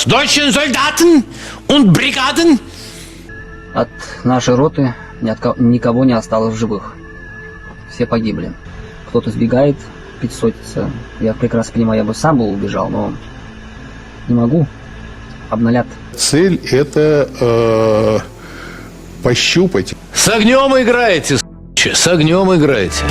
С deutschen Soldaten und Brigaden От нашей роты ни никого не осталось в живых. Все погибли. Кто-то сбегает, пятисотится. Я прекрасно понимаю, я бы сам был убежал, но не могу. Обналят. Цель – это э, пощупать С огнем играете, с***че, с огнем играете.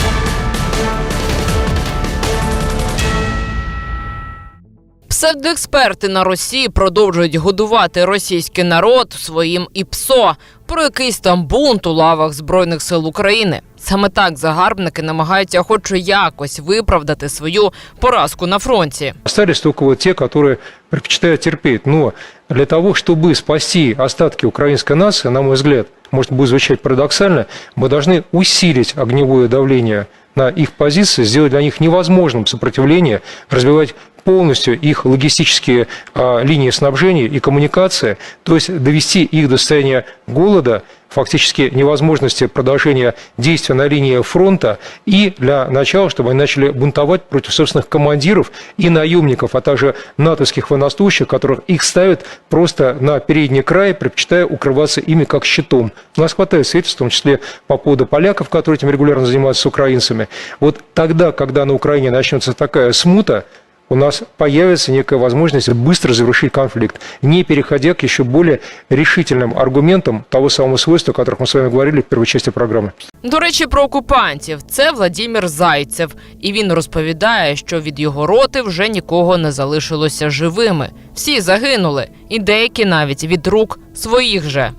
Псевдоексперти на Росії продовжують годувати російський народ своїм ІПСО про якийсь там бунт у лавах збройних сил України. Саме так загарбники намагаються, хоч якось виправдати свою поразку на фронті. Остались только вот те, которые предпочитают терпеть. Но для того, чтобы спасти остатки украинской нации, на мой взгляд, может будет звучать парадоксально, мы должны усилить огневое давление на их позиции, сделать для них невозможным сопротивление, развивать Полностью их логистические а, линии снабжения и коммуникации, то есть довести их до состояния голода, фактически невозможности продолжения действия на линии фронта и для начала, чтобы они начали бунтовать против собственных командиров и наемников, а также натовских военнослужащих, которых их ставят просто на передний край, предпочитая укрываться ими как щитом. У нас хватает свидетельств, в том числе по поводу поляков, которые этим регулярно занимаются с украинцами. Вот тогда, когда на Украине начнется такая смута, у нас появится некая возможность быстро завершить конфликт, не переходя к еще более решительным аргументам того самого свойства, о которых мы с вами говорили в первой части программы. До речі, про окупантів це Владімір Зайцев, і він розповідає, що від його роти вже нікого не залишилося живими. Всі загинули, і деякі навіть від рук своїх же.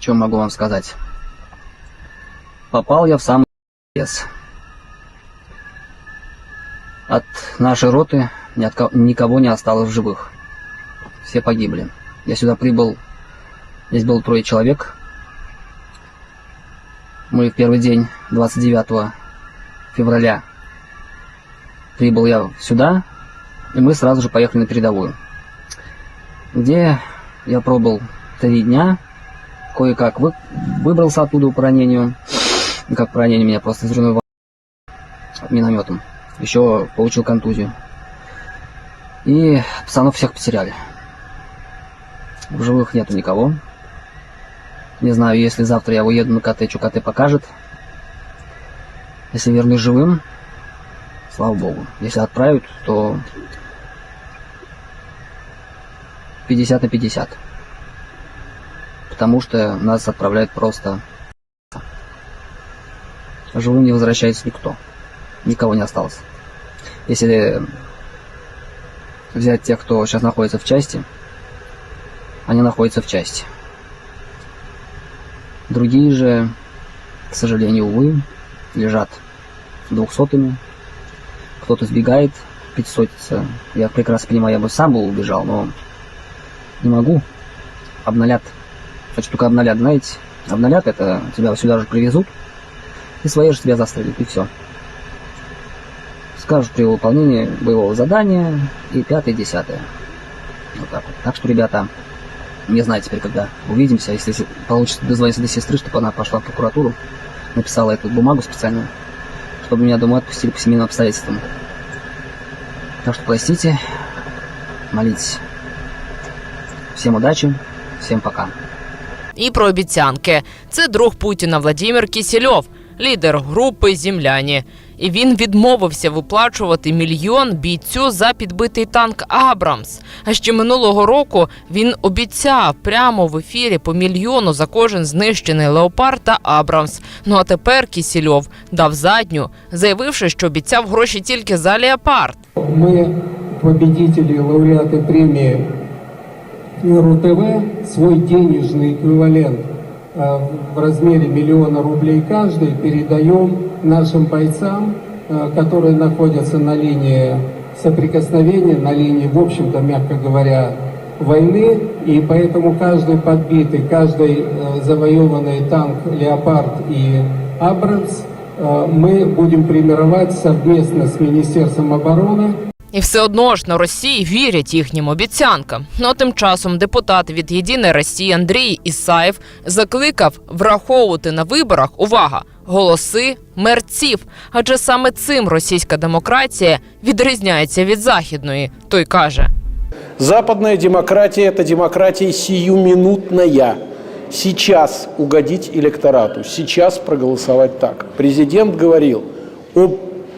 Что могу вам сказать? Попал я в самый лес. От нашей роты ни от ко- никого не осталось в живых. Все погибли. Я сюда прибыл, здесь было трое человек. Мы в первый день, 29 февраля, прибыл я сюда, и мы сразу же поехали на передовую, где я пробыл три дня, кое-как вы, выбрался оттуда по ранению. Как по ранению меня просто взрывной минометом. Еще получил контузию. И пацанов всех потеряли. В живых нету никого. Не знаю, если завтра я уеду на КТ, что КТ покажет. Если вернусь живым, слава богу. Если отправят, то 50 на 50 потому что нас отправляют просто. Живым не возвращается никто. Никого не осталось. Если взять тех, кто сейчас находится в части, они находятся в части. Другие же, к сожалению, увы, лежат двухсотыми. Кто-то сбегает, пятисотится. Я прекрасно понимаю, я бы сам был убежал, но не могу. Обналят. Значит, только обналят, знаете? Обналят это тебя сюда же привезут, и свои же тебя застрелят, и все Скажут при выполнении боевого задания и пятое, и десятое. Вот так вот. Так что, ребята, не знаю теперь, когда увидимся, если с- получится дозвониться до сестры, чтобы она пошла в прокуратуру, написала эту бумагу специальную, чтобы меня домой отпустили по семейным обстоятельствам. Так что простите, молитесь. Всем удачи, всем пока. І про обіцянки. Це друг Путіна Владімір Кісільов, лідер групи Зімляні. І він відмовився виплачувати мільйон бійцю за підбитий танк Абрамс. А ще минулого року він обіцяв прямо в ефірі по мільйону за кожен знищений леопард та Абрамс. Ну а тепер Кісільов дав задню, заявивши, що обіцяв гроші тільки за леопард. Мы, победители, лауреаты премии РУ-ТВ, свой денежный эквивалент э, В размере миллиона рублей каждый передаем нашим бойцам, э, которые находятся на линии соприкосновения, на линии, в общем-то, мягко говоря, войны, и поэтому каждый подбитый, каждый э, завоеванный танк «Леопард» и «Абрамс» э, мы будем премировать совместно с Министерством обороны І все одно ж на Росії вірять їхнім обіцянкам. Ну а тим часом депутат від Єдиної Росії Андрій Ісаєв закликав враховувати на виборах увага голоси мерців. Адже саме цим російська демократія відрізняється від західної. Той каже. Западная демократия – это демократия сиюминутная. Сейчас угодить электорату, сейчас проголосовать так. Президент говорил о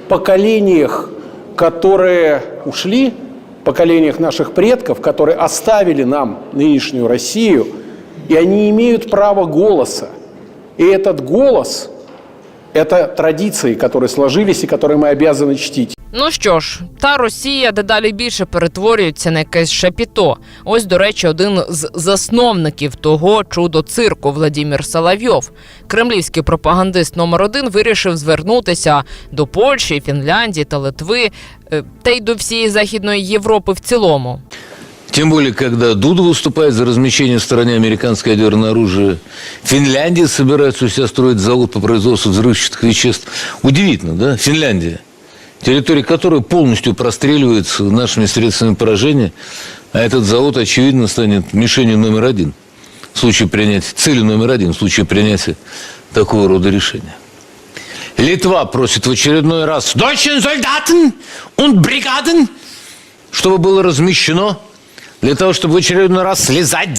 поколениях, которые ушли, поколениях наших предков, которые оставили нам нынешнюю Россию, и они имеют право голоса. И этот голос – это традиции, которые сложились и которые мы обязаны чтить. Ну що ж, та Росія дедалі більше перетворюється на якесь шапіто. Ось, до речі, один з засновників того чудо цирку Владимир Соловйов. Кремлівський пропагандист номер один вирішив звернутися до Польщі, Фінляндії та Литви, е, та й до всієї західної Європи в цілому. Тем более, когда Дуда выступает за размещение в стране американское ядерное оружие. Финляндия собирается у себя строить завод по производству взрывчатых веществ. Удивительно, да? Финляндия. Территория которой полностью простреливается нашими средствами поражения. А этот завод, очевидно, станет мишенью номер один в случае принятия, целью номер один в случае принятия такого рода решения. Литва просит в очередной раз «Deutschen Soldaten und Brigaden», чтобы было размещено для того, чтобы в очередной раз слезать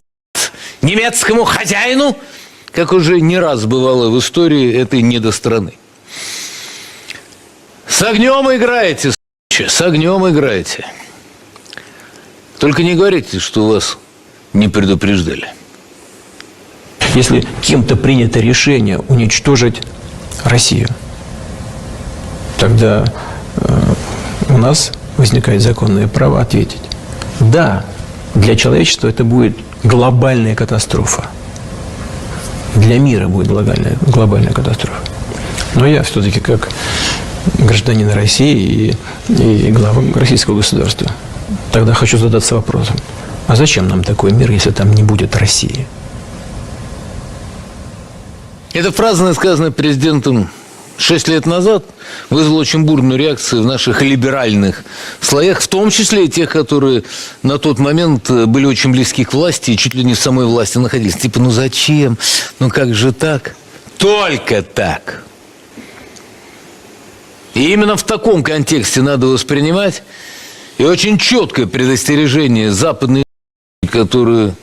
немецкому хозяину, как уже не раз бывало в истории этой недостраны. С огнем играете, с***че, с огнем играете. Только не говорите, что вас не предупреждали. если кем-то принято решение уничтожить Россию, тогда э, у нас возникает законное право ответить. Да, для человечества это будет глобальная катастрофа. Для мира будет глобальная, глобальная катастрофа. Но я все-таки как гражданин России и, и глава российского государства, тогда хочу задаться вопросом, а зачем нам такой мир, если там не будет России? Эта фраза, сказанная президентом шесть лет назад, вызвала очень бурную реакцию в наших либеральных слоях, в том числе и тех, которые на тот момент э, были очень близки к власти и чуть ли не в самой власти находились. Типа, ну зачем? Ну как же так? Только так. И именно в таком контексте надо воспринимать и очень четкое предостережение западной которое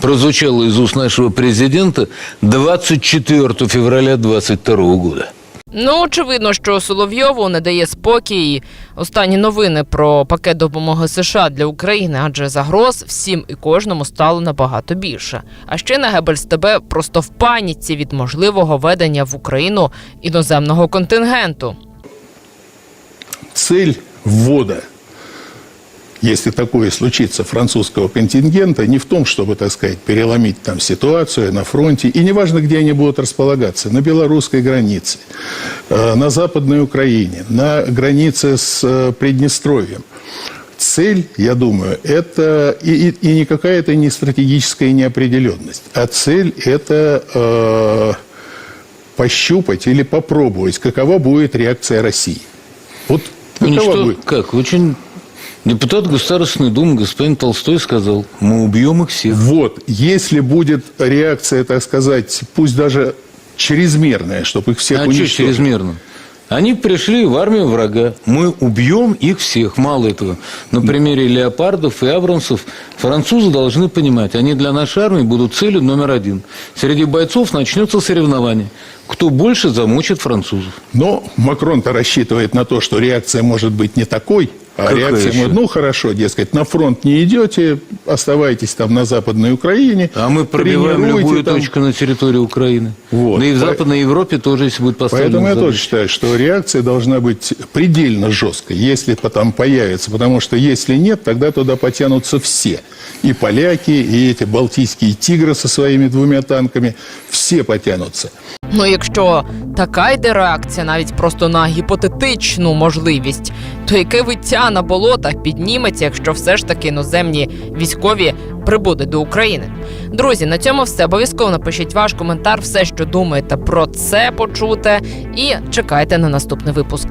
прозвучало из уст нашего президента 24 февраля 2022 года. Ну, очевидно, що Соловйову не дає спокій останні новини про пакет допомоги США для України, адже загроз всім і кожному стало набагато більше. А ще на Гебельс ТБ просто в паніці від можливого ведення в Україну іноземного контингенту. Цель ввода, если такое случится, французского контингента не в том, чтобы, так сказать, переломить там ситуацию на фронте, и неважно, где они будут располагаться, на белорусской границе, э, на Западной Украине, на границе с э, Приднестровьем. Цель, я думаю, это и, и, и никакая это не стратегическая неопределенность, а цель это э, пощупать или попробовать, какова будет реакция России. Вот какова Уничтож- будет. Как? Очень депутат Государственной Думы господин Толстой сказал, мы убьем их всех. Вот, если будет реакция, так сказать, пусть даже чрезмерная, чтобы их всех а что уничтожить. чрезмерно? Они пришли в армию врага. Мы убьем их всех. Мало этого. На примере леопардов и абрамсов французы должны понимать, они для нашей армии будут целью номер один. Среди бойцов начнется соревнование. Кто больше замочит французов. Но Макрон-то рассчитывает на то, что реакция может быть не такой, а Какая реакция еще? может, ну хорошо, дескать, на фронт не идете, оставайтесь там на Западной Украине. А мы пробиваем тренируйте любую там. точку на территории Украины. Вот. Да и в По- Западной Европе тоже, если будет поставлена Поэтому я задача. тоже считаю, что реакция должна быть предельно жесткой, если потом появится. Потому что если нет, тогда туда потянутся все. И поляки, и эти балтийские тигры со своими двумя танками. Все потянутся. Ну, якщо така йде реакція, навіть просто на гіпотетичну можливість, То яке виття на болотах підніметься, якщо все ж таки іноземні військові прибудуть до України? Друзі, на цьому все. Обов'язково напишіть ваш коментар, все, що думаєте про це почуте, і чекайте на наступний випуск.